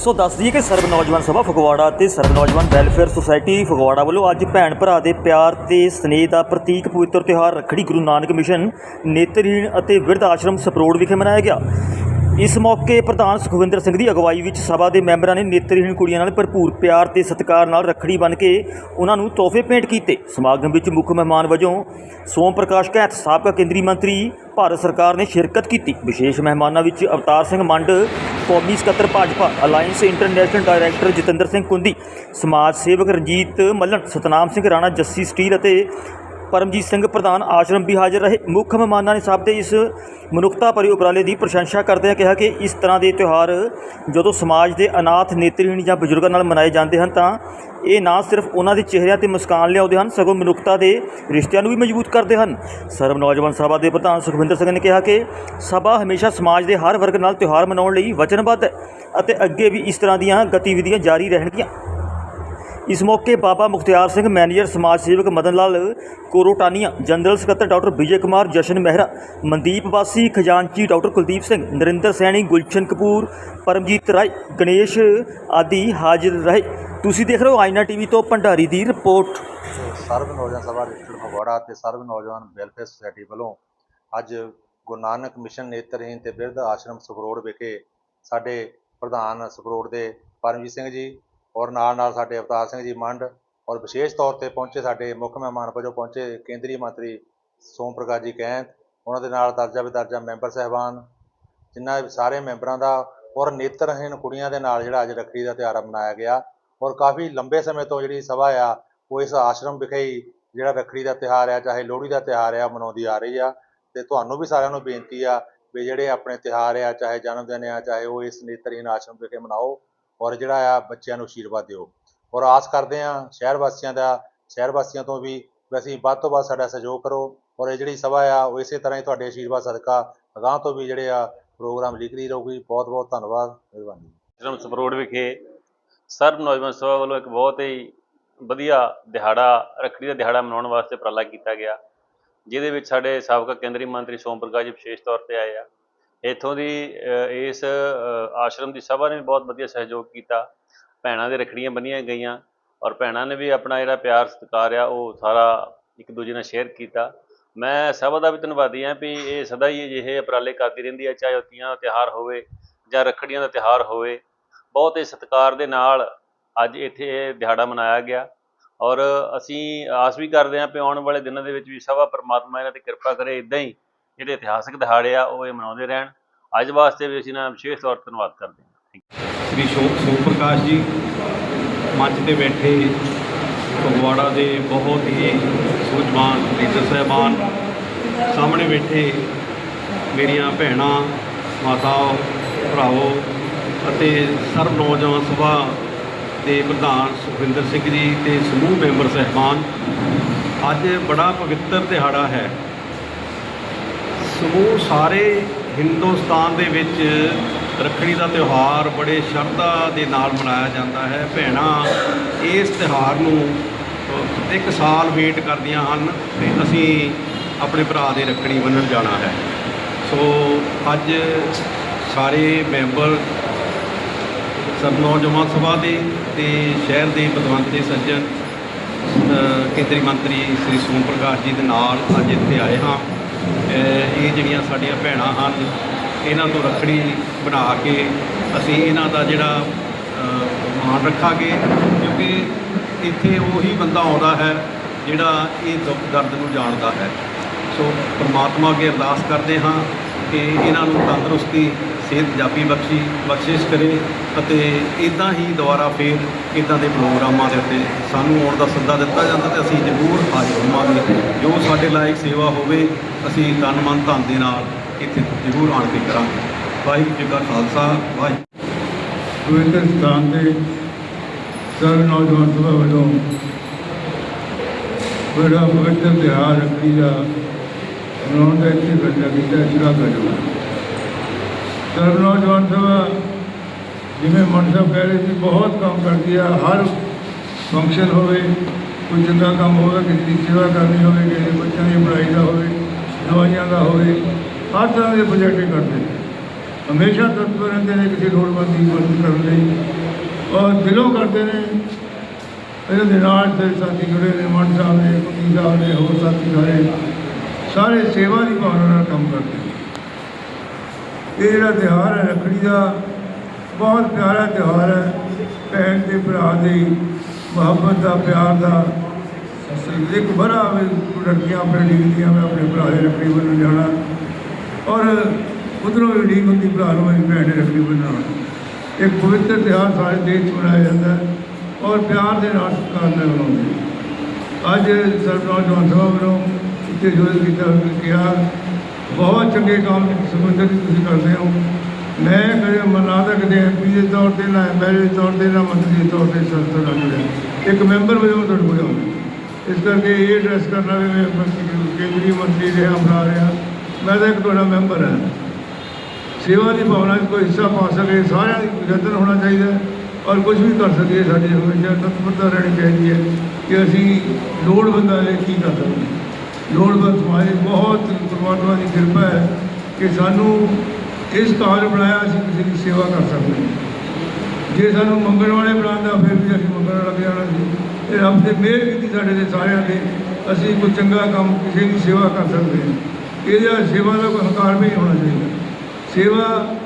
ਸੋ ਦੱਸ ਦਈਏ ਕਿ ਸਰਬ ਨੌਜਵਾਨ ਸਭਾ ਫਗਵਾੜਾ ਤੇ ਸਰਬ ਨੌਜਵਾਨ ਵੈਲਫੇਅਰ ਸੁਸਾਇਟੀ ਫਗਵਾੜਾ ਵੱਲੋਂ ਅੱਜ ਭੈਣ ਭਰਾ ਦੇ ਪਿਆਰ ਤੇ ਸਨੇਹ ਦਾ ਪ੍ਰਤੀਕ ਪਵਿੱਤਰ ਤਿਉਹਾਰ ਰੱਖੜੀ ਗੁਰੂ ਨਾਨਕ ਮਿਸ਼ਨ ਨੇਤਰਹੀਣ ਅਤੇ ਬਿਰਧ ਆਸ਼ਰਮ ਸਪਰੋੜ ਵਿਖੇ ਮਨਾਇਆ ਗਿਆ। ਇਸ ਮੌਕੇ ਪ੍ਰਧਾਨ ਸੁਖਵਿੰਦਰ ਸਿੰਘ ਦੀ ਅਗਵਾਈ ਵਿੱਚ ਸਭਾ ਦੇ ਮੈਂਬਰਾਂ ਨੇ ਨੇਤਰਹੀਣ ਕੁੜੀਆਂ ਨਾਲ ਭਰਪੂਰ ਪਿਆਰ ਤੇ ਸਤਿਕਾਰ ਨਾਲ ਰੱਖੜੀ ਬੰਨ੍ਹ ਕੇ ਉਹਨਾਂ ਨੂੰ ਤੋਹਫੇ ਭੇਂਟ ਕੀਤੇ। ਸਮਾਗਮ ਵਿੱਚ ਮੁੱਖ ਮਹਿਮਾਨ ਵਜੋਂ ਸੋਮ ਪ੍ਰਕਾਸ਼ ਕੈਂਥ, ਸਾਬਕਾ ਕੇਂਦਰੀ ਮੰਤਰੀ ਭਾਰਤ ਸਰਕਾਰ ਨੇ ਸ਼ਿਰਕਤ ਕੀਤੀ। ਵਿਸ਼ੇਸ਼ ਮਹਿਮਾਨਾਂ ਵਿੱਚ ਅਵਤਾਰ ਸਿੰਘ ਮੰਡ, ਕੌਮੀ ਸਕੱਤਰ Bhajpa, alliance international director Jatinder Singh Kundi, ਸਮਾਜ ਸੇਵਕ ਰਣਜੀਤ ਮੱਲਣ, ਸਤਨਾਮ ਸਿੰਘ ਰਾਣਾ, ਜੱਸੀ ਸਟੀਲ ਅਤੇ ਪਰਮਜੀਤ ਸਿੰਘ ਪ੍ਰਧਾਨ ਆਸ਼ਰਮ ਵੀ ਹਾਜ਼ਰ ਰਹੇ। ਮੁੱਖ ਮਹਿਮਾਨਾਂ ਨੇ ਸਭ ਦੇ ਇਸ ਮਨੁੱਖਤਾ ਭਰੇ ਉਪਰਾਲੇ ਦੀ ਪ੍ਰਸ਼ੰਸਾ ਕਰਦਿਆਂ ਕਿਹਾ ਕਿ ਇਸ ਤਰ੍ਹਾਂ ਦੇ ਤਿਉਹਾਰ ਜਦੋਂ ਸਮਾਜ ਦੇ ਅਨਾਥ, ਨੇਤਰਹੀਣ ਜਾਂ ਬਜ਼ੁਰਗਾਂ ਨਾਲ ਮਨਾਏ ਜਾਂਦੇ ਹਨ ਤਾਂ ਇਹ ਨਾ ਸਿਰਫ ਉਹਨਾਂ ਦੇ ਚਿਹਰਿਆਂ ਤੇ ਮੁਸਕਾਨ ਲਿਆਉਂਦੇ ਹਨ, ਸਗੋਂ ਮਨੁੱਖਤਾ ਦੇ ਰਿਸ਼ਤਿਆਂ ਨੂੰ ਵੀ ਮਜ਼ਬੂਤ ਕਰਦੇ ਹਨ। ਸਰਬ ਨੌਜਵਾਨ ਸਭਾ ਦੇ ਪ੍ਰਧਾਨ ਸੁਖਵਿੰਦਰ ਸਿੰਘ ਨੇ ਕਿਹਾ ਕਿ ਸਭਾ ਹਮੇਸ਼ਾ ਸਮਾਜ ਦੇ ਹਰ ਵਰਗ ਨਾਲ ਤਿਉਹਾਰ ਮਨਾਉਣ ਲਈ ਵਚਨਬੱਧ ਹੈ ਅਤੇ ਅੱਗੇ ਵੀ ਇਸ ਤਰ੍ਹਾਂ ਦੀਆਂ ਗਤੀਵਿਧੀਆਂ ਜਾਰੀ ਰਹਿਣਗੀਆਂ। ਇਸ ਮੌਕੇ ਬਾਬਾ ਮੁਖਤਿਆਰ ਸਿੰਘ, ਮੈਨੇਜਰ ਸਮਾਜ ਸੇਵਕ ਮਦਨ ਲਾਲ ਕੋਰੋਟਾਨੀਆ ਜਨਰਲ ਸਕੱਤਰ ਡਾਕਟਰ ਵਿਜੇ ਕੁਮਾਰ, ਜਸ਼ਨ ਮਹਿਰਾ, ਮਨਦੀਪ ਵਾਸੀ, ਖਜ਼ਾਨਚੀ ਡਾਕਟਰ ਕੁਲਦੀਪ ਸਿੰਘ, ਨਰਿੰਦਰ ਸੈਣੀ, ਗੁਲਸ਼ਨ ਕਪੂਰ, ਪਰਮਜੀਤ ਰਾਏ, ਗਣੇਸ਼ ਆਦਿ ਹਾਜ਼ਰ ਰਹੇ। ਤੁਸੀਂ ਦੇਖ ਰਹੇ ਹੋ ਆਇਨਾ ਟੀਵੀ ਤੋਂ ਭੰਡਾਰੀ ਦੀ ਰਿਪੋਰਟ। ਸਰਬ ਨੌਜਵਾਨ ਸਭਾ ਰਜਿਸਟਰਡ ਫਗਵਾੜਾ ਤੇ ਸਰਬ ਨੌਜਵਾਨ ਵੈਲਫੇਅਰ ਸੁਸਾਇਟੀ ਵੱਲੋਂ ਅੱਜ ਗੁਰੂ ਨਾਨਕ ਮਿਸ਼ਨ ਨੇਤਰਹੀਣ ਤੇ ਬਿਰਧ ਆਸ਼ਰਮ ਸਗਰੋੜ ਵਿਖੇ ਸਾਡੇ ਪ੍ਰਧਾਨ ਸਗਰੋੜ ਦੇ ਪਰਮਜੀਤ ਸਿੰਘ ਜੀ ਔਰ ਨਾਲ ਨਾਲ ਸਾਡੇ ਅਵਤਾਰ ਸਿੰਘ ਜੀ ਮੰਡ ਔਰ ਵਿਸ਼ੇਸ਼ ਤੌਰ ਤੇ ਪਹੁੰਚੇ ਸਾਡੇ ਮੁੱਖ ਮਹਿਮਾਨ ਵਜੋਂ ਪਹੁੰਚੇ ਕੇਂਦਰੀ ਮੰਤਰੀ ਸੋਮ ਪ੍ਰਕਾਸ਼ ਜੀ ਕੈਂਥ, ਉਹਨਾਂ ਦੇ ਨਾਲ ਦਰਜਾ ਵਿਦਰਜਾ ਮੈਂਬਰ ਸਹਿਬਾਨ, ਜਿਨ੍ਹਾਂ ਸਾਰੇ ਮੈਂਬਰਾਂ ਦਾ ਔਰ ਨੇਤਰਹੀਣ ਕੁੜੀਆਂ ਦੇ ਨਾਲ ਜਿਹੜਾ ਅੱਜ ਰੱਖੜੀ ਦਾ ਤਿਉਹਾਰ ਮਨਾਇਆ ਗਿਆ ਔਰ ਕਾਫੀ ਲੰਬੇ ਸਮੇਂ ਤੋਂ ਜਿਹੜੀ ਸਭਾ ਆ, ਉਹ ਇਸ ਆਸ਼ਰਮ ਵਿਖੇ ਹੀ ਜਿਹੜਾ ਰੱਖੜੀ ਦਾ ਤਿਉਹਾਰ ਆ, ਚਾਹੇ ਲੋਹੜੀ ਦਾ ਤਿਉਹਾਰ ਆ, ਮਨਾਉਂਦੀ ਆ ਰਹੀ ਆ। ਤੇ ਤੁਹਾਨੂੰ ਵੀ ਸਾਰਿਆਂ ਨੂੰ ਬੇਨਤੀ ਆ ਵੀ ਜਿਹੜੇ ਆਪਣੇ ਤਿਉਹਾਰ ਆ, ਚਾਹੇ ਜਨਮ ਦਿਨ ਆ, ਚਾਹੇ ਉਹ ਇਸ ਨੇਤਰਹੀਣ ਆਸ਼ਰਮ ਵਿਖੇ ਮਨਾਓ। ਔਰ ਜਿਹੜਾ ਆ ਬੱਚਿਆਂ ਨੂੰ ਆਸ਼ੀਰਵਾਦ ਦਿਓ। ਔਰ ਆਸ ਕਰਦੇ ਆ ਸ਼ਹਿਰ ਵਾਸੀਆਂ ਦਾ, ਸ਼ਹਿਰ ਵਾਸੀਆਂ ਤੋਂ ਵੀ ਅਸੀਂ ਵੱਧ ਤੋਂ ਵੱਧ ਸਾਡਾ ਸਹਿਯੋਗ ਕਰੋ। ਔਰ ਇਹ ਜਿਹੜੀ ਸਭਾ ਆ, ਉਹ ਇਸੇ ਤਰ੍ਹਾਂ ਹੀ ਤੁਹਾਡੇ ਆਸ਼ੀਰਵਾਦ ਸਦਕਾ ਅਗਾਂਹ ਤੋਂ ਵੀ ਜਿਹੜੇ ਆ ਪ੍ਰੋਗਰਾਮ ਲਿਖਦੀ ਰਹੂਗੀ। ਬਹੁਤ ਬਹੁਤ ਧੰਨਵਾਦ, ਮਿਹਰਬਾਨੀ। ਆਸ਼ਰਮ ਸਪਰੋੜ ਵਿਖੇ ਸਰਬ ਨੌਜਵਾਨ ਸਭਾ ਵੱਲੋਂ ਇੱਕ ਬਹੁਤ ਹੀ ਵਧੀਆ ਦਿਹਾੜਾ, ਰੱਖੜੀ ਦਾ ਦਿਹਾੜਾ ਮਨਾਉਣ ਵਾਸਤੇ ਉਪਰਾਲਾ ਕੀਤਾ ਗਿਆ, ਜਿਹਦੇ ਵਿੱਚ ਸਾਡੇ ਸਾਬਕਾ ਕੇਂਦਰੀ ਮੰਤਰੀ ਸੋਮ ਪ੍ਰਕਾਸ਼ ਜੀ ਵਿਸ਼ੇਸ਼ ਤੌਰ ਤੇ ਆਏ ਆ। ਇੱਥੋਂ ਦੀ ਇਸ ਆਸ਼ਰਮ ਦੀ ਸਭਾ ਨੇ ਵੀ ਬਹੁਤ ਵਧੀਆ ਸਹਿਯੋਗ ਕੀਤਾ। ਭੈਣਾਂ ਦੇ ਰੱਖੜੀਆਂ ਬੰਨੀਆਂ ਗਈਆਂ ਔਰ ਭੈਣਾਂ ਨੇ ਵੀ ਆਪਣਾ ਜਿਹੜਾ ਪਿਆਰ ਸਤਿਕਾਰ ਆ, ਉਹ ਸਾਰਾ ਇੱਕ ਦੂਜੇ ਨਾਲ ਸ਼ੇਅਰ ਕੀਤਾ। ਮੈਂ ਸਭਾ ਦਾ ਵੀ ਧੰਨਵਾਦੀ ਹਾਂ ਵੀ ਇਹ ਸਦਾ ਹੀ ਅਜਿਹੇ ਉਪਰਾਲੇ ਕਰਦੀ ਰਹਿੰਦੀ ਹੈ, ਚਾਹੇ ਉਹ ਤੀਆਂ ਦਾ ਤਿਉਹਾਰ ਹੋਵੇ ਜਾਂ ਰੱਖੜੀਆਂ ਦਾ ਤਿਉਹਾਰ ਹੋਵੇ। ਬਹੁਤ ਹੀ ਸਤਿਕਾਰ ਦੇ ਨਾਲ ਅੱਜ ਇੱਥੇ ਇਹ ਦਿਹਾੜਾ ਮਨਾਇਆ ਗਿਆ ਔਰ ਅਸੀਂ ਆਸ ਵੀ ਕਰਦੇ ਹਾਂ ਕਿ ਆਉਣ ਵਾਲੇ ਦਿਨਾਂ ਦੇ ਵਿੱਚ ਵੀ ਸਭਾ ਪਰਮਾਤਮਾ ਇਹਨਾਂ ਤੇ ਕਿਰਪਾ ਕਰੇ ਇਦਾਂ ਹੀ ਜਿਹੜੇ ਇਤਿਹਾਸਕ ਦਿਹਾੜੇ ਆ, ਉਹ ਇਹ ਮਨਾਉਂਦੇ ਰਹਿਣ। ਅੱਜ ਵਾਸਤੇ ਵੀ ਅਸੀਂ ਨਾ ਵਿਸ਼ੇਸ਼ ਤੌਰ ਤੇ ਧੰਨਵਾਦ ਕਰਦੇ ਹਾਂ। ਸ੍ਰੀ ਸ਼ੋਕ ਸੋਮ ਪ੍ਰਕਾਸ਼ ਜੀ, ਮੰਚ ਤੇ ਬੈਠੇ ਫਗਵਾੜਾ ਦੇ ਬਹੁਤ ਹੀ ਸੂਝਵਾਨ ਲੀਡਰ ਸਾਹਿਬਾਨ, ਸਾਹਮਣੇ ਬੈਠੇ ਮੇਰੀਆਂ ਭੈਣਾਂ ਮਾਤਾਓ ਭਰਾਵੋ ਅਤੇ ਸਰਬ ਨੌਜਵਾਨ ਸਭਾ ਦੇ ਪ੍ਰਧਾਨ ਸੁਖਵਿੰਦਰ ਸਿੰਘ ਜੀ ਤੇ ਸਮੂਹ ਮੈਂਬਰ ਸਹਿਬਾਨ। ਅੱਜ ਬੜਾ ਪਵਿੱਤਰ ਦਿਹਾੜਾ ਹੈ। ਸਮੂਹ ਸਾਰੇ ਹਿੰਦੁਸਤਾਨ ਦੇ ਵਿੱਚ ਰੱਖੜੀ ਦਾ ਤਿਉਹਾਰ ਬੜੇ ਸ਼ਰਧਾ ਦੇ ਨਾਲ ਮਨਾਇਆ ਜਾਂਦਾ ਹੈ। ਭੈਣਾਂ ਇਸ ਤਿਉਹਾਰ ਨੂੰ ਇੱਕ ਸਾਲ ਵੇਟ ਕਰਦੀਆਂ ਹਨ ਤੇ ਅਸੀਂ ਆਪਣੇ ਭਰਾ ਦੇ ਰੱਖੜੀ ਬੰਨ੍ਹਣ ਜਾਣਾ ਹੈ। ਸੋ ਅੱਜ ਸਾਰੇ ਮੈਂਬਰ ਸਭ ਨੌਜਵਾਨ ਸਭਾ ਦੇ ਤੇ ਸ਼ਹਿਰ ਦੇ ਪਦਵੰਤੇ ਸੱਜਣ ਕੇਂਦਰੀ ਮੰਤਰੀ ਸ੍ਰੀ ਸੋਮ ਪ੍ਰਕਾਸ਼ ਜੀ ਦੇ ਨਾਲ ਅੱਜ ਇੱਥੇ ਆਏ ਹਾਂ। ਇਹ ਜਿਹੜੀਆਂ ਸਾਡੀਆਂ ਭੈਣਾਂ ਹਨ, ਇਹਨਾਂ ਤੋਂ ਰੱਖੜੀ ਬਣਾ ਕੇ ਅਸੀਂ ਇਹਨਾਂ ਦਾ ਜਿਹੜਾ ਮਾਣ ਰੱਖਾਂਗੇ, ਕਿਉਂਕਿ ਇੱਥੇ ਉਹੀ ਬੰਦਾ ਆਉਂਦਾ ਹੈ ਜਿਹੜਾ ਇਹ ਦੁੱਖ ਦਰਦ ਨੂੰ ਜਾਣਦਾ ਹੈ। ਸੋ ਪ੍ਰਮਾਤਮਾ ਅੱਗੇ ਅਰਦਾਸ ਕਰਦੇ ਹਾਂ। ਕਿ ਇਹਨਾਂ ਨੂੰ ਤੰਦਰੁਸਤੀ, ਸਿਹਤ ਜਾਪੀ ਬਖਸ਼ੀ, ਬਖਸ਼ਿਸ਼ ਕਰੇ ਅਤੇ ਇਦਾਂ ਹੀ ਦੁਬਾਰਾ ਫੇਰ ਇਦਾਂ ਦੇ ਪ੍ਰੋਗਰਾਮਾਂ ਦੇ ਉੱਤੇ ਸਾਨੂੰ ਆਉਣ ਦਾ ਸੱਦਾ ਦਿੱਤਾ ਜਾਂਦਾ ਤੇ ਅਸੀਂ ਜ਼ਰੂਰ ਹਾਜ਼ਰ ਹੋਵਾਂਗੇ। ਜੋ ਸਾਡੇ ਲਾਇਕ ਸੇਵਾ ਹੋਵੇ, ਅਸੀਂ ਤਨ ਮਨ ਧਨ ਦੇ ਨਾਲ ਇੱਥੇ ਜ਼ਰੂਰ ਆਣ ਕੇ ਕਰਾਂਗੇ। ਵਾਹਿਗੁਰੂ ਜੀ ਕਾ ਖਾਲਸਾ, ਵਾਹਿਗੁਰੂ ਪਵਿੱਤਰ ਸਥਾਨ ਦੇ ਸਰਬ ਨੌਜਵਾਨ ਸਭਾ ਵੱਲੋਂ ਬੜਾ ਪਵਿੱਤਰ ਤਿਉਹਾਰ ਰੱਖੀ ਦਾ ਮਨਾਉਣ ਦਾ ਇੱਥੇ ਇਕੱਠਾ ਕੀਤਾ ਚੁਰਾ ਹੈ ਸਰਬ ਨੌਜਵਾਨ ਸਭਾ, ਜਿਵੇਂ ਮਨ ਸਾਹਿਬ ਕਹਿ ਰਹੇ ਸੀ, ਬਹੁਤ ਕੰਮ ਕਰਦੀ ਆ, ਹਰ ਫੰਕਸ਼ਨ ਹੋਵੇ, ਕੋਈ ਚੰਗਾ ਕੰਮ ਹੋਵੇ, ਕਿਸੇ ਦੀ ਸੇਵਾ ਕਰਨੀ ਹੋਵੇ, ਕਿਸੇ ਬੱਚਿਆਂ ਦੀ ਪੜ੍ਹਾਈ ਦਾ ਹੋਵੇ, ਦਵਾਈਆਂ ਦਾ ਹੋਵੇ, ਹਰ ਤਰ੍ਹਾਂ ਦੇ ਪ੍ਰੋਜੈਕਟ ਕਰਦੇ ਨੇ। ਹਮੇਸ਼ਾ ਤਤਪਰ ਰਹਿੰਦੇ ਨੇ, ਕਿਸੇ ਲੋੜਵੰਦ ਦੀ ਮਦਦ ਕਰਨ ਲਈ। ਔਰ ਦਿਲੋਂ ਕਰਦੇ ਨੇ। ਇਹਨਾਂ ਦੇ ਨਾਲ ਦੇ ਸਾਥੀ ਜੁੜੇ ਨੇ, ਮਨ ਸਾਹਿਬ ਨੇ ਕੁਕੀ ਸਾਹਿਬ ਨੇ, ਹੋਰ ਸਾਥੀ ਸਾਰੇ। ਸਾਰੇ ਸੇਵਾ ਦੀ ਭਾਵਨਾ ਨਾਲ ਕੰਮ ਕਰਦੇ ਨੇ। ਇਹ ਜਿਹੜਾ ਤਿਉਹਾਰ ਹੈ ਰੱਖੜੀ ਦਾ, ਬਹੁਤ ਪਿਆਰਾ ਤਿਉਹਾਰ ਹੈ। ਭੈਣ ਦੇ, ਭਰਾ ਦੀ, ਮੁਹੱਬਤ ਦਾ, ਪਿਆਰ ਦਾ। ਇੱਕ ਬੜਾ ਵੀ ਲੜਕੀਆਂ ਆਪਣੇ ਡੀਕਦੀਆਂ ਮੈਂ ਆਪਣੇ ਭਰਾ ਦੇ ਰੱਖੜੀ ਬੰਨ੍ਹਣ ਜਾਣਾ। ਔਰ ਉਧਰੋਂ ਵੀ ਡੀਕ ਹੁੰਦੀ, ਭਰਾ ਨੂੰ ਮੇਰੀ ਭੈਣ ਨੇ ਰੱਖੜੀ ਬੰਨ੍ਹਣਾ। ਇੱਕ ਪਵਿੱਤਰ ਤਿਉਹਾਰ ਸਾਰੇ ਦੇਸ਼ 'ਚ ਮਨਾਇਆ ਜਾਂਦਾ ਔਰ ਪਿਆਰ ਦੇ ਨਾਲ ਸਤਿਕਾਰ ਨਾਲ ਮਨਾਉਂਦੇ ਨੇ। ਅੱਜ ਸਰਦਾਰ ਜਵਾਨ ਸਭਾ ਵੱਲੋਂ ਇੱਥੇ ਜੋ ਕੀਤਾ ਕਿਹਾ, ਬਹੁਤ ਚੰਗੇ ਕੰਮ ਸੰਬੰਧਿਤ ਜੀ ਤੁਸੀਂ ਕਰਦੇ ਹੋ। ਮੈਂ ਕਦੇ ਮਨਾ ਤਾਂ ਕਦੇ ਐਮਪੀ ਦੇ ਤੌਰ ਤੇ ਨਾ ਐਮਐਲਏ ਦੇ ਤੌਰ ਤੇ ਨਾ ਮੰਤਰੀ ਦੇ ਤੌਰ ਤੇ ਸੰਸਦ ਨਾਲ ਜੁੜਿਆ ਇੱਕ ਮੈਂਬਰ ਵਜੋਂ ਤੁਹਾਡੇ ਕੋਲ ਆਉਂਦਾ ਇਸ ਕਰਕੇ ਇਹ ਐਡਰੈਸ ਕਰਨਾ ਵੀ ਮੈਂ ਕੇਂਦਰੀ ਮੰਤਰੀ ਰਿਹਾ ਬਣਾ ਰਿਹਾ। ਮੈਂ ਤਾਂ ਇੱਕ ਤੁਹਾਡਾ ਮੈਂਬਰ ਹਾਂ। ਸੇਵਾ ਦੀ ਭਾਵਨਾ 'ਚ ਕੋਈ ਹਿੱਸਾ ਪਾ ਸਕੇ, ਸਾਰਿਆਂ ਦੀ ਯਤਨ ਹੋਣਾ ਚਾਹੀਦਾ ਔਰ ਕੁਝ ਵੀ ਕਰ ਸਕੀਏ ਸਾਡੀ ਹਮੇਸ਼ਾ ਤਤਪਰਤਾ ਰਹਿਣੀ ਚਾਹੀਦੀ ਹੈ ਕਿ ਅਸੀਂ ਲੋੜਵੰਦਾਂ ਲਈ ਕੀ ਕਰ ਸਕਦੇ ਹਾਂ। ਲੋੜਵੰਦ ਸਮਾਜ ਦੀ ਬਹੁਤ ਪਰਮਾਤਮਾ ਦੀ ਕਿਰਪਾ ਹੈ ਕਿ ਸਾਨੂੰ ਇਸ ਕਾਰਜ ਬਣਾਇਆ ਅਸੀਂ ਕਿਸੇ ਦੀ ਸੇਵਾ ਕਰ ਸਕਦੇ ਹਾਂ। ਜੇ ਸਾਨੂੰ ਮੰਗਣ ਵਾਲੇ ਬਣਾਉਂਦਾ ਫਿਰ ਵੀ ਅਸੀਂ ਮੰਗਣ ਲੱਗ ਜਾਣਾ ਸੀ ਇਹ ਰੱਬ ਦੇ ਮਿਹਰ ਕੀਤੀ ਸਾਡੇ ਤੇ ਸਾਰਿਆਂ ਤੇ, ਅਸੀਂ ਕੋਈ ਚੰਗਾ ਕੰਮ ਕਿਸੇ ਦੀ ਸੇਵਾ ਕਰ ਸਕਦੇ ਹਾਂ। ਇਹਦਾ ਸੇਵਾ ਦਾ ਕੋਈ ਹੰਕਾਰ ਵੀ ਨਹੀਂ ਹੋਣਾ ਚਾਹੀਦਾ। ਸੇਵਾ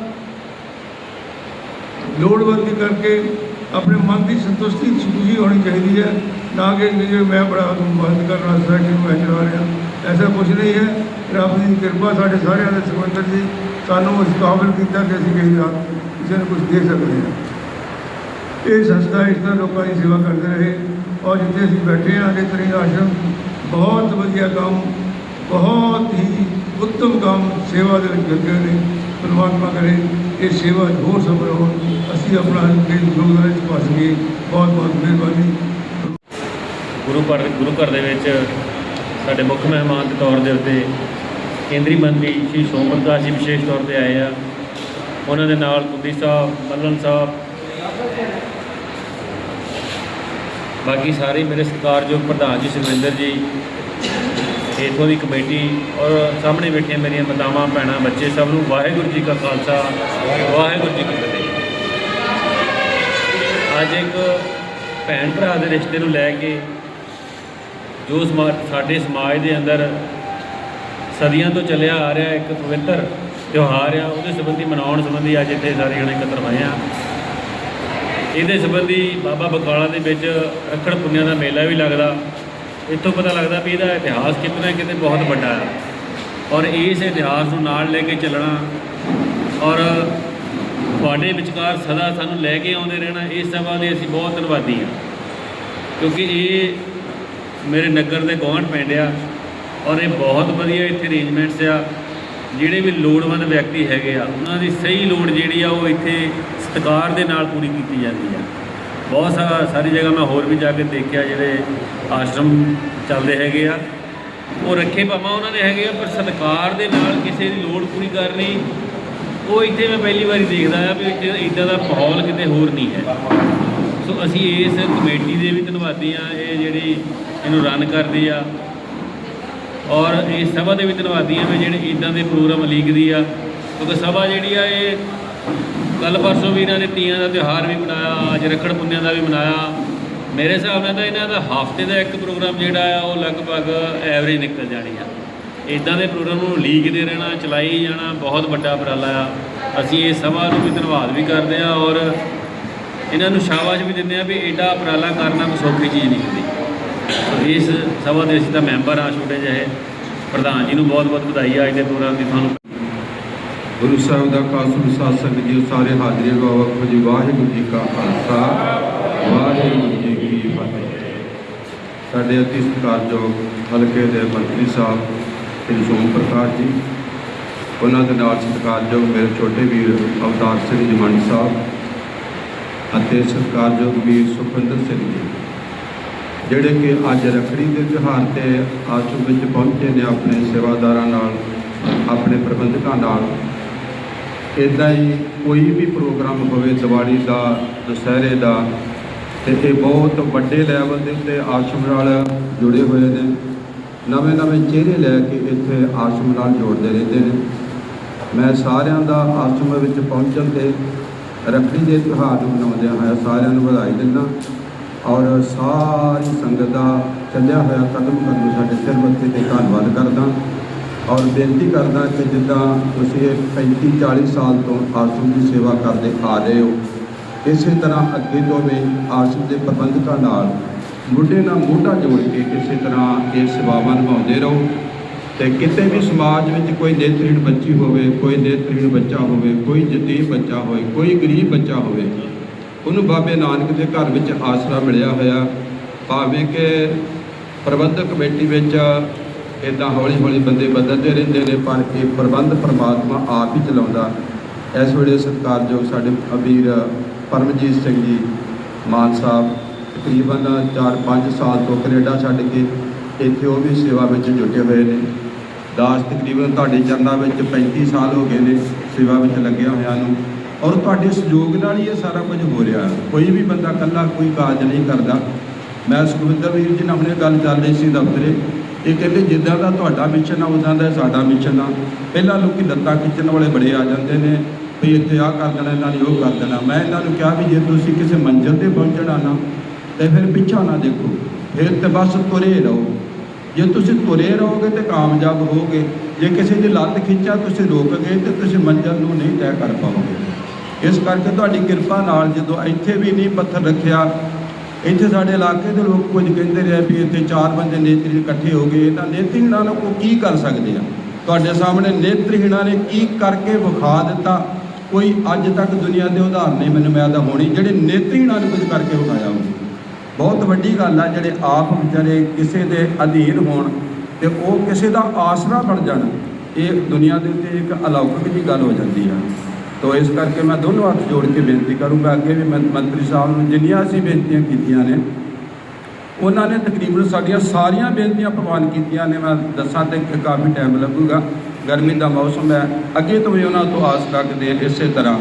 ਲੋੜਵੰਦੀ ਕਰਕੇ ਆਪਣੇ ਮਨ ਦੀ ਸੰਤੁਸ਼ਟੀ ਸੁਖੀ ਹੋਣੀ ਚਾਹੀਦੀ ਹੈ, ਨਾ ਕਿ ਜੇ ਮੈਂ ਬੜਾ ਨੂੰ ਬੰਦ ਕਰਨਾ ਸੋਸਾਇਟੀ ਨੂੰ ਮੈਂ ਚਲਾ ਰਿਹਾ। ਐਸਾ ਕੁਝ ਨਹੀਂ ਹੈ। ਰੱਬ ਦੀ ਕਿਰਪਾ ਸਾਡੇ ਸਾਰਿਆਂ ਦੇ ਸਮੁੰਦਰ ਜੀ ਸਾਨੂੰ ਇਸ ਕਾਬਲ ਕੀਤਾ ਕਿ ਅਸੀਂ ਕਿਸੇ ਦਾ ਕਿਸੇ ਨੂੰ ਕੁਝ ਦੇ ਸਕਦੇ ਹਾਂ। ਇਹ ਸੰਸਥਾ ਇਸ ਤਰ੍ਹਾਂ ਲੋਕਾਂ ਦੀ ਸੇਵਾ ਕਰਦੇ ਰਹੇ ਔਰ ਜਿੱਥੇ ਅਸੀਂ ਬੈਠੇ ਹਾਂ ਨੇਤਰੀ ਆਸ਼ਰਮ, ਬਹੁਤ ਵਧੀਆ ਕੰਮ, ਬਹੁਤ ਹੀ ਉੱਤਮ ਕੰਮ ਸੇਵਾ ਦੇ ਵਿੱਚ ਕਰਦੇ ਨੇ। ਪਰਮਾਤਮਾ ਕਰੇ। ਇਹ ਸੇਵਾ 'ਚ ਹੋਰ ਸਫਲ ਹੋਣ। ਅਸੀਂ ਆਪਣਾ ਇਹ ਯੋਗਦਾਨ ਚ ਪਾ ਸਕੀਏ। ਬਹੁਤ ਬਹੁਤ ਮਿਹਰਬਾਨੀ। ਗੁਰੂ ਘਰ ਗੁਰੂ ਘਰ ਦੇ ਵਿੱਚ ਸਾਡੇ ਮੁੱਖ ਮਹਿਮਾਨ ਦੇ ਤੌਰ ਦੇ ਉੱਤੇ ਕੇਂਦਰੀ ਮੰਤਰੀ ਸ਼੍ਰੀ ਸੋਮ ਪ੍ਰਕਾਸ਼ ਜੀ ਵਿਸ਼ੇਸ਼ ਤੌਰ ਤੇ ਆਏ ਆ। ਉਹਨਾਂ ਦੇ ਨਾਲ ਕੁੱਦੀ ਸਾਹਿਬ ਮੱਲਨ ਸਾਹਿਬ। ਬਾਕੀ ਸਾਰੇ ਮੇਰੇ ਸਤਿਕਾਰਯੋਗ ਪ੍ਰਧਾਨ ਜੀ, ਸੁਖਵਿੰਦਰ ਜੀ। ਇੱਥੋਂ ਦੀ ਕਮੇਟੀ ਔਰ ਸਾਹਮਣੇ ਬੈਠੀਆਂ ਮੇਰੀਆਂ ਮਾਤਾਵਾਂ, ਭੈਣਾਂ, ਬੱਚੇ ਸਭ ਨੂੰ ਵਾਹਿਗੁਰੂ ਜੀ ਕਾ ਖਾਲਸਾ, ਵਾਹਿਗੁਰੂ ਜੀ ਕੀ ਫਤਿਹ। ਅੱਜ ਇੱਕ ਭੈਣ ਭਰਾ ਦੇ ਰਿਸ਼ਤੇ ਨੂੰ ਲੈ ਕੇ ਜੋ ਸਮਾਜ ਸਾਡੇ ਸਮਾਜ ਦੇ ਅੰਦਰ ਸਦੀਆਂ ਤੋਂ ਚੱਲਿਆ ਆ ਰਿਹਾ ਇੱਕ ਪਵਿੱਤਰ ਤਿਉਹਾਰ ਆ, ਉਹਦੇ ਸੰਬੰਧੀ ਮਨਾਉਣ ਸੰਬੰਧੀ ਅੱਜ ਇੱਥੇ ਸਾਰੇ ਜਣੇ ਇਕੱਤਰ ਹੋਏ ਆ। ਇਹਦੇ ਸੰਬੰਧੀ ਬਾਬਾ ਬਕਾਲਾ ਦੇ ਵਿੱਚ ਰੱਖੜ ਪੁੰਨਿਆ ਦਾ ਮੇਲਾ ਵੀ ਲੱਗਦਾ। ਇੱਥੋਂ ਪਤਾ ਲੱਗਦਾ ਵੀ ਇਹਦਾ ਇਤਿਹਾਸ ਕਿਤਨਾ ਕਿਤੇ ਬਹੁਤ ਵੱਡਾ ਹੈ। ਔਰ ਇਸ ਇਤਿਹਾਸ ਨੂੰ ਨਾਲ ਲੈ ਕੇ ਚੱਲਣਾ ਔਰ ਤੁਹਾਡੇ ਵਿਚਕਾਰ ਸਦਾ ਸਾਨੂੰ ਲੈ ਕੇ ਆਉਂਦੇ ਰਹਿਣਾ, ਇਸ ਸਭਾ ਦੇ ਅਸੀਂ ਬਹੁਤ ਧੰਨਵਾਦੀ ਹਾਂ। ਕਿਉਂਕਿ ਇਹ ਮੇਰੇ ਨਗਰ ਦੇ ਗੁਆਂਢ ਪਿੰਡ ਆ ਔਰ ਇਹ ਬਹੁਤ ਵਧੀਆ ਇੱਥੇ ਅਰੇਂਜਮੈਂਟਸ ਆ। ਜਿਹੜੇ ਵੀ ਲੋੜਵੰਦ ਵਿਅਕਤੀ ਹੈਗੇ ਆ, ਉਹਨਾਂ ਦੀ ਸਹੀ ਲੋੜ ਜਿਹੜੀ ਆ, ਉਹ ਇੱਥੇ ਸਤਿਕਾਰ ਦੇ ਨਾਲ ਪੂਰੀ ਕੀਤੀ ਜਾਂਦੀ ਆ। ਬਹੁਤ ਸਾ ਸਾਰੀ ਜਗ੍ਹਾ ਮੈਂ ਹੋਰ ਵੀ ਜਾ ਕੇ ਦੇਖਿਆ ਜਿਹੜੇ ਆਸ਼ਰਮ ਚੱਲਦੇ ਹੈਗੇ ਆ। ਉਹ ਰੱਖੇ ਭਾਵਾਂ ਉਹਨਾਂ ਨੇ ਹੈਗੇ ਆ, ਪਰ ਸਤਿਕਾਰ ਦੇ ਨਾਲ ਕਿਸੇ ਦੀ ਲੋੜ ਪੂਰੀ ਕਰਨੀ ਉਹ ਇੱਥੇ ਮੈਂ ਪਹਿਲੀ ਵਾਰੀ ਦੇਖਦਾ ਆ ਵੀ ਇੱਥੇ ਇਦਾਂ ਦਾ ਮਾਹੌਲ ਕਿਤੇ ਹੋਰ ਨਹੀਂ ਹੈ। ਸੋ ਅਸੀਂ ਇਸ ਕਮੇਟੀ ਦੇ ਵੀ ਧੰਨਵਾਦੀ ਆ, ਇਹ ਜਿਹੜੀ ਇਹਨੂੰ ਰਨ ਕਰਦੀ ਆ। ਔਰ ਇਸ ਸਭਾ ਦੇ ਵੀ ਧੰਨਵਾਦੀ ਆ ਵੀ ਜਿਹੜੇ ਇਦਾਂ ਦੇ ਪ੍ਰੋਗਰਾਮ ਲੀਕਦੀ ਆ। ਕਿਉਂਕਿ ਸਭਾ ਜਿਹੜੀ ਆ, ਇਹ ਕੱਲ ਪਰਸੋਂ ਵੀ ਇਹਨਾਂ ਨੇ ਤੀਆਂ ਦਾ ਤਿਉਹਾਰ ਵੀ ਮਨਾਇਆ, ਅੱਜ ਰੱਖੜ ਪੁੰਨਿਆਂ ਦਾ ਵੀ ਮਨਾਇਆ। ਮੇਰੇ ਹਿਸਾਬ ਨਾਲ ਤਾਂ ਇਹਨਾਂ ਦਾ ਹਫ਼ਤੇ ਦਾ ਇੱਕ ਪ੍ਰੋਗਰਾਮ ਜਿਹੜਾ ਆ, ਉਹ ਲਗਭਗ ਐਵਰੇਜ ਨਿਕਲ ਜਾਣੀ ਆ। ਇਦਾਂ ਦੇ ਪ੍ਰੋਗਰਾਮ ਨੂੰ ਲੀਕਦੇ ਰਹਿਣਾ, ਚਲਾਈ ਜਾਣਾ ਬਹੁਤ ਵੱਡਾ ਉਪਰਾਲਾ ਆ। ਅਸੀਂ ਇਹ ਸਭਾ ਨੂੰ ਵੀ ਧੰਨਵਾਦ ਵੀ ਕਰਦੇ ਆ ਔਰ ਇਹਨਾਂ ਨੂੰ ਸ਼ਾਬਾਸ਼ ਵੀ ਦਿੰਦੇ ਆ ਵੀ ਐਡਾ ਉਪਰਾਲਾ ਕਰਨਾ ਕੋਈ ਸੌਖੀ ਚੀਜ਼ ਨਹੀਂ ਹੁੰਦੀ। ਇਸ ਸਭਾ ਦੇ ਅਸੀਂ ਤਾਂ ਮੈਂਬਰ ਆ ਛੋਟੇ ਜਿਹੇ। ਪ੍ਰਧਾਨ ਜੀ ਨੂੰ ਬਹੁਤ ਬਹੁਤ ਵਧਾਈ ਆ, ਅੱਜ ਦੇ ਪ੍ਰੋਗਰਾਮ ਦੀ ਤੁਹਾਨੂੰ ਗੁਰੂ ਸਾਹਿਬ ਦਾ ਖਾਲਸਾ ਸਾਧ ਸੰਗਤ ਜੀ ਸਾਰੇ ਹਾਜ਼ਰੀ ਗਵਾਹ ਜੀ, ਵਾਹਿਗੁਰੂ ਜੀ ਕਾ ਖਾਲਸਾ, ਵਾਹਿਗੁਰੂ ਜੀ ਕੀ ਫਤਿਹ। ਸਾਡੇ ਅਤੀ ਸਤਿਕਾਰਯੋਗ ਹਲਕੇ ਦੇ ਮੰਤਰੀ ਸਾਹਿਬ ਸ੍ਰੀ ਸੋਮ ਪ੍ਰਕਾਸ਼ ਜੀ, ਉਹਨਾਂ ਦੇ ਨਾਲ ਸਤਿਕਾਰਯੋਗ ਮੇਰੇ ਛੋਟੇ ਵੀਰ ਅਵਤਾਰ ਸਿੰਘ ਜੀ ਸਾਹਿਬ ਅਤੇ ਸਤਿਕਾਰਯੋਗ ਵੀਰ ਸੁਖਵਿੰਦਰ ਸਿੰਘ ਜੀ, ਜਿਹੜੇ ਕਿ ਅੱਜ ਰੱਖੜੀ ਦੇ ਤਿਉਹਾਰ ਤੇ ਆਸ਼ਰਮ ਵਿੱਚ ਪਹੁੰਚੇ ਨੇ ਆਪਣੇ ਸੇਵਾਦਾਰਾਂ ਨਾਲ, ਆਪਣੇ ਪ੍ਰਬੰਧਕਾਂ ਨਾਲ। ਇੱਦਾਂ ਹੀ ਕੋਈ ਵੀ ਪ੍ਰੋਗਰਾਮ ਹੋਵੇ ਦੀਵਾਲੀ ਦਾ, ਦੁਸਹਿਰੇ ਦਾ, ਤੇ ਇਹ ਬਹੁਤ ਵੱਡੇ ਲੈਵਲ ਦੇ ਉੱਤੇ ਆਸ਼ਰਮ ਨਾਲ ਜੁੜੇ ਹੋਏ ਨੇ। ਨਵੇਂ ਨਵੇਂ ਚਿਹਰੇ ਲੈ ਕੇ ਇੱਥੇ ਆਸ਼ਰਮ ਨਾਲ ਜੋੜਦੇ ਰਹਿੰਦੇ ਨੇ। ਮੈਂ ਸਾਰਿਆਂ ਦਾ ਆਸ਼ਰਮ ਵਿੱਚ ਪਹੁੰਚਣ ਤੇ ਰੱਖੜੀ ਦੇ ਤਿਉਹਾਰ ਨੂੰ ਮਨਾਉਂਦਿਆਂ ਹੋਇਆ ਸਾਰਿਆਂ ਨੂੰ ਵਧਾਈ ਦਿੰਦਾ ਔਰ ਸਾਰੀ ਸੰਗਤ ਦਾ ਚੱਲਿਆ ਹੋਇਆ ਕਦਮ ਕਦਮ ਸਾਡੇ ਸਿਰ ਮੱਥੇ ਤੇ ਧੰਨਵਾਦ ਕਰਦਾ ਔਰ ਬੇਨਤੀ ਕਰਦਾ ਕਿ ਜਿੱਦਾਂ ਤੁਸੀਂ ਇਹ 35 40 ਸਾਲ ਤੋਂ ਆਸ਼ਰਮ ਦੀ ਸੇਵਾ ਕਰਦੇ ਆ ਰਹੇ ਹੋ, ਇਸੇ ਤਰ੍ਹਾਂ ਅੱਗੇ ਤੋਂ ਵੀ ਆਸ਼ਰਮ ਦੇ ਪ੍ਰਬੰਧਕਾਂ ਨਾਲ ਮੋਢੇ ਨਾਲ ਮੋਢਾ ਜੋੜ ਕੇ ਕਿਸੇ ਤਰ੍ਹਾਂ ਇਹ ਸੇਵਾਵਾਂ ਨਿਭਾਉਂਦੇ ਰਹੋ ਤੇ ਕਿਤੇ ਵੀ ਸਮਾਜ ਵਿੱਚ ਕੋਈ ਨੇਤਰਹੀਣ ਬੱਚੀ ਹੋਵੇ, ਕੋਈ ਨੇਤਰਹੀਣ ਬੱਚਾ ਹੋਵੇ, ਕੋਈ ਯਤੀਮ ਬੱਚਾ ਹੋਵੇ, ਕੋਈ ਗਰੀਬ ਬੱਚਾ ਹੋਵੇ, ਉਹਨੂੰ ਬਾਬੇ ਨਾਨਕ ਦੇ ਘਰ ਵਿੱਚ ਆਸਰਾ ਮਿਲਿਆ ਹੋਇਆ। ਭਾਵੇਂ ਕਿ ਪ੍ਰਬੰਧਕ ਕਮੇਟੀ ਵਿੱਚ ਇਦਾਂ ਹੌਲੀ ਹੌਲੀ ਬੰਦੇ ਬਦਲਦੇ ਰਹਿੰਦੇ ਨੇ, ਪਰ ਇਹ ਪ੍ਰਬੰਧ ਪਰਮਾਤਮਾ ਆਪ ਹੀ ਚਲਾਉਂਦਾ। ਇਸ ਵੇਲੇ ਸਤਿਕਾਰਯੋਗ ਸਾਡੇ ਅਬੀਰ ਪਰਮਜੀਤ ਸਿੰਘ ਜੀ, ਮਾਨ ਸਾਹਿਬ, ਤਕਰੀਬਨ 4-5 ਸਾਲ ਤੋਂ ਕੈਨੇਡਾ ਛੱਡ ਕੇ ਇੱਥੇ ਉਹ ਵੀ ਸੇਵਾ ਵਿੱਚ ਜੁਟੇ ਹੋਏ ਨੇ। ਦਾਸ ਤਕਰੀਬਨ ਤੁਹਾਡੇ ਚਰਨਾਂ ਵਿੱਚ 35 ਸਾਲ ਹੋ ਗਏ ਨੇ ਸੇਵਾ ਵਿੱਚ ਲੱਗਿਆ ਹੋਇਆ ਨੂੰ। ਔਰ ਤੁਹਾਡੇ ਸਹਿਯੋਗ ਨਾਲ ਹੀ ਇਹ ਸਾਰਾ ਕੁਝ ਹੋ ਰਿਹਾ। ਕੋਈ ਵੀ ਬੰਦਾ ਇਕੱਲਾ ਕੋਈ ਕਾਜ ਨਹੀਂ ਕਰਦਾ। ਮੈਂ ਸੁਖਵਿੰਦਰ ਵੀਰ ਜੀ ਨਾਲ ਹੁਣੇ ਗੱਲ ਚੱਲ ਰਹੀ ਸੀ ਦਫ਼ਤਰੇ। ਇਹ ਕਹਿੰਦੇ ਜਿੱਦਾਂ ਦਾ ਤੁਹਾਡਾ ਮਿਸ਼ਨ ਆ, ਉਦਾਂ ਦਾ ਸਾਡਾ ਮਿਸ਼ਨ ਆ। ਪਹਿਲਾਂ ਲੋਕੀ ਲੱਤਾਂ ਖਿੱਚਣ ਵਾਲੇ ਬੜੇ ਆ ਜਾਂਦੇ ਨੇ, ਵੀ ਇੱਥੇ ਆਹ ਕਰ ਦੇਣਾ, ਇਹਨਾਂ ਨੇ ਉਹ ਕਰ ਦੇਣਾ। ਮੈਂ ਇਹਨਾਂ ਨੂੰ ਕਿਹਾ ਵੀ ਜੇ ਤੁਸੀਂ ਕਿਸੇ ਮੰਜ਼ਿਲ ਤੇ ਪਹੁੰਚਣਾ ਨਾ, ਤੇ ਫਿਰ ਪਿੱਛਾ ਨਾ ਦੇਖੋ। ਫਿਰ ਤੇ ਬਸ ਤੁਰੇ ਰਹੋ। ਜੇ ਤੁਸੀਂ ਤੁਰੇ ਰਹੋਗੇ ਤੇ ਕਾਮਯਾਬ ਹੋਵੋਗੇ। ਜੇ ਕਿਸੇ ਦੀ ਲੱਤ ਖਿੱਚਾ, ਤੁਸੀਂ ਰੋਕ ਗਏ ਤੇ ਤੁਸੀਂ ਮੰਜ਼ਿਲ ਨੂੰ ਨਹੀਂ ਤੈਅ ਕਰ ਪਾਓਗੇ। ਇਸ ਕਰਕੇ ਤੁਹਾਡੀ ਕਿਰਪਾ ਨਾਲ ਜਦੋਂ ਇੱਥੇ ਵੀ ਨਹੀਂ ਪੱਥਰ ਰੱਖਿਆ ਇੱਥੇ ਸਾਡੇ ਇਲਾਕੇ ਦੇ ਲੋਕ ਕੁਝ ਕਹਿੰਦੇ ਰਹੇ ਵੀ ਇੱਥੇ ਚਾਰ ਬੰਦੇ ਨੇਤਰੀ ਇਕੱਠੇ ਹੋ ਗਏ ਤਾਂ ਨੇਤਰੀਹੀਣਾਂ ਨੂੰ ਉਹ ਕੀ ਕਰ ਸਕਦੇ ਆ? ਤੁਹਾਡੇ ਸਾਹਮਣੇ ਨੇਤਰੀਹੀਣਾਂ ਨੇ ਕੀ ਕਰਕੇ ਵਿਖਾ ਦਿੱਤਾ? ਕੋਈ ਅੱਜ ਤੱਕ ਦੁਨੀਆ ਦੇ ਉਦਾਹਰਨ ਨਹੀਂ ਮੈਨੂੰ ਮਿਲਦਾ ਹੋਣੀ, ਜਿਹੜੇ ਨੇਤਰੀਹੀਣਾਂ ਨੇ ਕੁਝ ਕਰਕੇ ਵਿਖਾਇਆ ਹੋਵੇ ਬਹੁਤ ਵੱਡੀ ਗੱਲ ਆ, ਜਿਹੜੇ ਆਪ ਵਿਚਾਰੇ ਕਿਸੇ ਦੇ ਅਧੀਨ ਹੋਣ ਤੇ ਉਹ ਕਿਸੇ ਦਾ ਆਸਰਾ ਬਣ ਜਾਣ, ਇਹ ਦੁਨੀਆ ਦੇ ਉੱਤੇ ਇੱਕ ਅਲੌਕਿਕ ਜੀ ਗੱਲ ਹੋ ਜਾਂਦੀ ਆ। ਤੋ ਇਸ ਕਰਕੇ ਮੈਂ ਦੋਨੋਂ ਹੱਥ ਜੋੜ ਕੇ ਬੇਨਤੀ ਕਰੂੰਗਾ ਅੱਗੇ ਵੀ ਮੰ- ਮੰਤਰੀ ਸਾਹਿਬ ਨੂੰ ਜਿੰਨੀਆਂ ਅਸੀਂ ਬੇਨਤੀਆਂ ਕੀਤੀਆਂ ਨੇ, ਉਹਨਾਂ ਨੇ ਤਕਰੀਬਨ ਸਾਡੀਆਂ ਸਾਰੀਆਂ ਬੇਨਤੀਆਂ ਪ੍ਰਵਾਨ ਕੀਤੀਆਂ ਨੇ। ਮੈਂ ਦੱਸਾਂ ਤੇ ਕਿ ਕਾਫੀ ਟਾਈਮ ਲੱਗੂਗਾ। ਗਰਮੀ ਦਾ ਮੌਸਮ ਹੈ। ਅੱਗੇ ਤੋਂ ਵੀ ਉਹਨਾਂ ਤੋਂ ਆਸ ਰੱਖਦੇ ਹਾਂ ਇਸੇ ਤਰ੍ਹਾਂ।